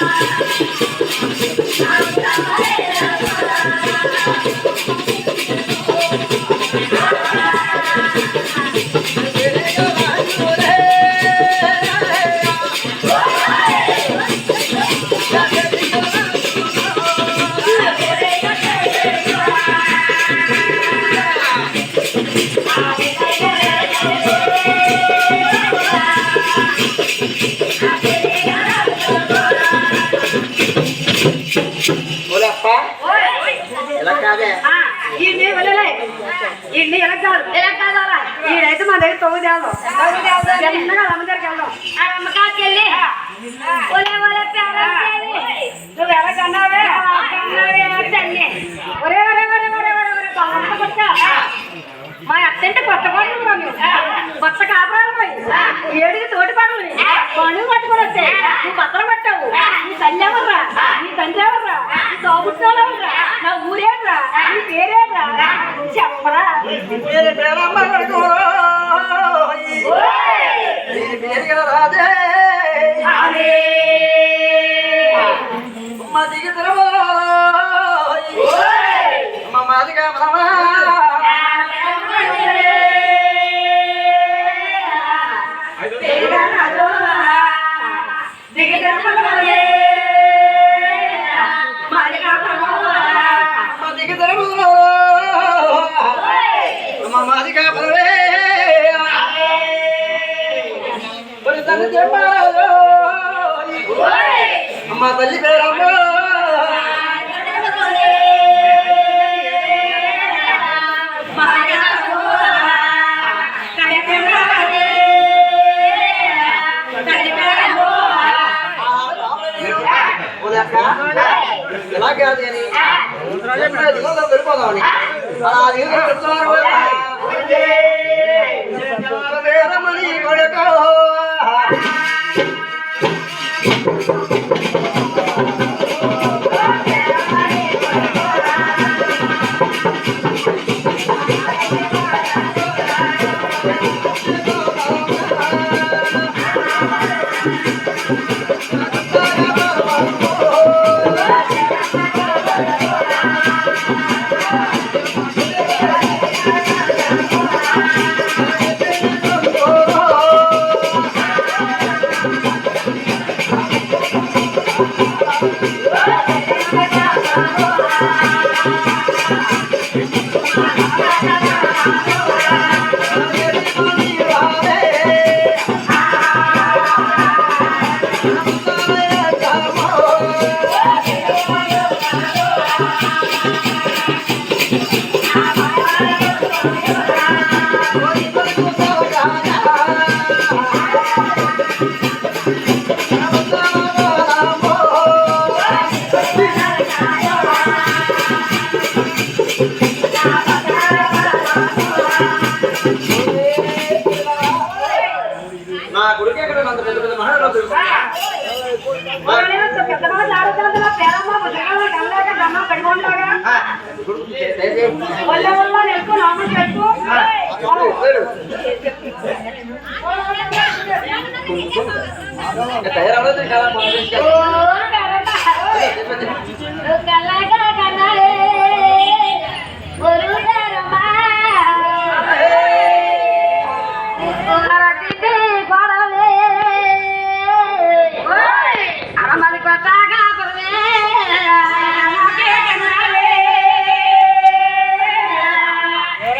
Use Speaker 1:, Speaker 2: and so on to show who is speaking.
Speaker 1: Thank you. ఈడైతే మన దగ్గర తొమ్మిది వెళ్దాం చిన్నగా అమ్మ దగ్గరికి వెళ్దాం నువ్వు
Speaker 2: తల్లి
Speaker 1: ఒరే ఒరే ఒరే ఒరే ఒరే ఒరే బాగా కొట్ట మా అత్తంటే కొత్త పనులు కొత్త కాపురాలు పోయి ఏడుకి తోటి పనులు పనులు పట్టుకొని వస్తే నువ్వు పత్రం నీ తల్లి ఎవర్రా నీ తండ్రి ఎవర్రా నీ తోబుట్టాలు ఎవర్రా నా ఊరేట్రా నీ పేరేట్రా చెప్పరా.
Speaker 3: అమ్మ దిగి అమ్మ మాదిగా తల్లి చెప్పాలో అమ్మ. తల్లి పేరమ్మ ఎలా కాదు అని. వెళ్ళిపోదామని అలా నా
Speaker 1: కడిగొంటాగా వల్ల వల్ల నెలకు నామం పెట్టు
Speaker 3: తయారవలేదు కదా
Speaker 1: ఓ పేరమ్మ.